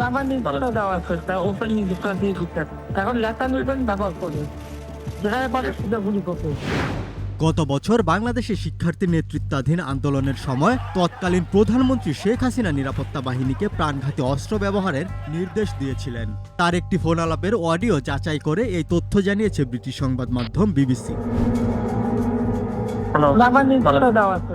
লাভানি করে দেওয়া আছে তা ওপেন দুটা দিয়ে দিচ্ছে এখন লেখা নিবেন ব্যবহার করবে যেখানে পারে সেটা গুলি করবে গত বছর বাংলাদেশে শিক্ষার্থী নেতৃত্বাধীন আন্দোলনের সময় তৎকালীন প্রধানমন্ত্রী শেখ হাসিনা নিরাপত্তা বাহিনীকে প্রাণঘাতী অস্ত্র ব্যবহারের নির্দেশ দিয়েছিলেন। তার একটি ফোন আলাপের অডিও যাচাই করে এই তথ্য জানিয়েছে ব্রিটিশ সংবাদ মাধ্যম বিবিসি।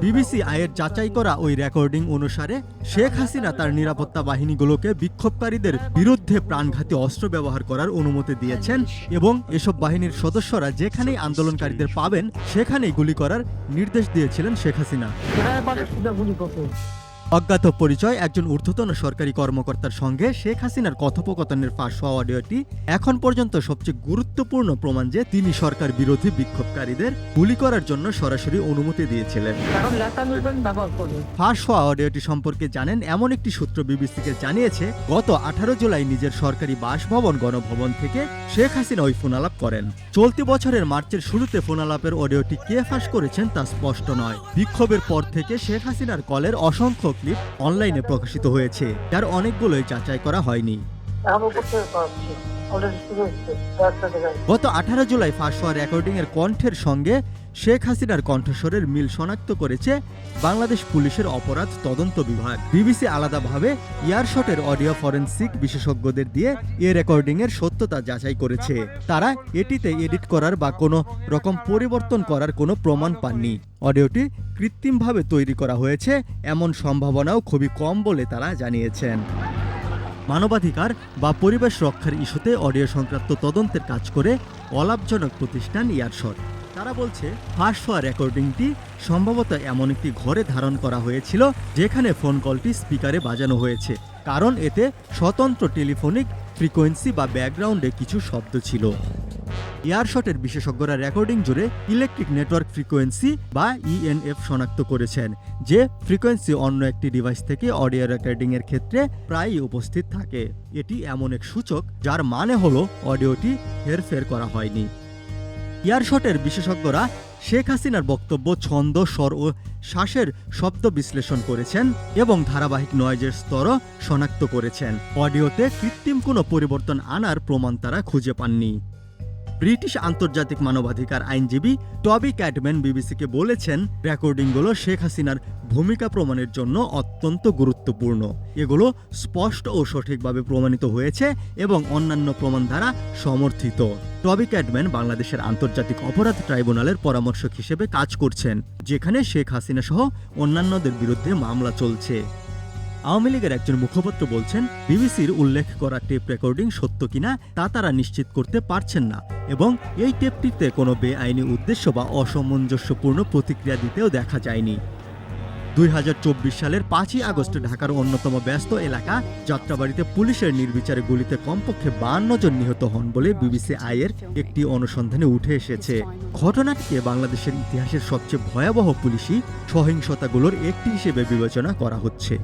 বিবিসি আয়ের যাচাই করা ওই রেকর্ডিং অনুসারে শেখ হাসিনা তার নিরাপত্তা বাহিনীগুলোকে বিক্ষোভকারীদের বিরুদ্ধে প্রাণঘাতী অস্ত্র ব্যবহার করার অনুমতি দিয়েছেন এবং এসব বাহিনীর সদস্যরা যেখানেই আন্দোলনকারীদের পাবেন সেখানেই গুলি করার নির্দেশ দিয়েছিলেন শেখ হাসিনা। অজ্ঞাত পরিচয় একজন ঊর্ধ্বতন সরকারি কর্মকর্তার সঙ্গে শেখ হাসিনার কথোপকথনের ফাঁস হওয়া অডিওটি এখন পর্যন্ত সবচেয়ে গুরুত্বপূর্ণ প্রমাণ যে তিনি সরকার বিরোধী বিক্ষোভকারীদের গুলি করার জন্য সরাসরি অনুমতি দিয়েছিলেন। ফাঁস হওয়া অডিওটি সম্পর্কে জানেন এমন একটি সূত্র বিবিসিকে জানিয়েছে গত আঠারো জুলাই নিজের সরকারি বাসভবন গণভবন থেকে শেখ হাসিনা ওই ফোনালাপ করেন। চলতি বছরের মার্চের শুরুতে ফোনালাপের অডিওটি কে ফাঁস করেছেন তা স্পষ্ট নয়। বিক্ষোভের পর থেকে শেখ হাসিনার কলের অসংখ্য ক্লিপ অনলাইনে প্রকাশিত হয়েছে যার অনেকগুলোই যাচাই করা হয়নি। গত আঠারো জুলাই ফাঁস হওয়া রেকর্ডিং এর কণ্ঠের সঙ্গে শেখ হাসিনার কণ্ঠস্বরের মিল শনাক্ত করেছে বাংলাদেশ পুলিশের অপরাধ তদন্ত বিভাগ। বিবিসি আলাদাভাবে ইয়ারশটের অডিও ফরেন্সিক বিশেষজ্ঞদের দিয়ে এ রেকর্ডিং এর সত্যতা যাচাই করেছে। তারা এটিতে এডিট করার বা কোনো রকম পরিবর্তন করার কোনো প্রমাণ পাননি। অডিওটি কৃত্রিমভাবে তৈরি করা হয়েছে, এমন সম্ভাবনাও খুবই কম বলে তারা জানিয়েছেন। মানবাধিকার বা পরিবেশ রক্ষার ইস্যুতে অডিও সংক্রান্ত তদন্তের কাজ করে অলাভজনক প্রতিষ্ঠান ইয়ারশট। তারা বলছে ফাঁস হওয়া রেকর্ডিংটি সম্ভবত এমন একটি ঘরে ধারণ করা হয়েছিল যেখানে ফোন কলটি স্পিকারে বাজানো হয়েছে। কারণ এতে স্বতন্ত্র টেলিফোনিক ফ্রিকোয়েন্সি বা ব্যাকগ্রাউন্ডে কিছু শব্দ ছিল। এয়ারশটের বিশেষজ্ঞরা রেকর্ডিং জুড়ে ইলেকট্রিক নেটওয়ার্ক ফ্রিকোয়েন্সি বা ইএনএফ শনাক্ত করেছেন, যে ফ্রিকোয়েন্সি অন্য একটি ডিভাইস থেকে অডিও রেকর্ডিং এর ক্ষেত্রে প্রায়ই উপস্থিত থাকে। এটি এমন এক সূচক যার মানে হলো অডিওটি হেরফের করা হয়নি। এয়ারশটের বিশেষজ্ঞরা শেখ হাসিনার বক্তব্য ছন্দ, স্বর ও শ্বাসের শব্দ বিশ্লেষণ করেছেন এবং ধারাবাহিক নয়েজের স্তরও শনাক্ত করেছেন। অডিওতে কৃত্রিম কোনো পরিবর্তন আনার প্রমাণ তারা খুঁজে পাননি। ব্রিটিশ আন্তর্জাতিক মানবাধিকার আইনজীবী টবি ক্যাটম্যান বিবিসিকে বলেছেন, রেকর্ডিংগুলো শেখ হাসিনার ভূমিকা প্রমাণের জন্য অত্যন্ত গুরুত্বপূর্ণ। এগুলো স্পষ্ট ও সঠিকভাবে প্রমাণিত হয়েছে এবং অন্যান্য প্রমাণ দ্বারা সমর্থিত। টবি ক্যাডম্যান বাংলাদেশের আন্তর্জাতিক অপরাধ ট্রাইব্যুনালের পরামর্শক হিসেবে কাজ করছেন, যেখানে শেখ হাসিনা সহ অন্যান্যদের বিরুদ্ধে মামলা চলছে। আওয়ামী লীগের একজন মুখপাত্র বলছেন, বিবিসির উল্লেখ করা টেপ রেকর্ডিং সত্য কিনা তা তারা নিশ্চিত করতে পারছেন না এবং এই টেপটিতে কোনো বেআইনি উদ্দেশ্য বা অসামঞ্জস্যপূর্ণ প্রতিক্রিয়া দিতেও দেখা যায়নি। দুই হাজার চব্বিশ সালের পাঁচই আগস্ট ঢাকার অন্যতম ব্যস্ত এলাকা, যাত্রাবাড়িতে পুলিশের নির্বিচারে গুলিতে কমপক্ষে বান্ন জন নিহত হন বলে বিবিসি আইয়ের একটি অনুসন্ধানে উঠে এসেছে। ঘটনাটিকে বাংলাদেশের ইতিহাসের সবচেয়ে ভয়াবহ পুলিশি সহিংসতাগুলোর একটি হিসেবে বিবেচনা করা হচ্ছে।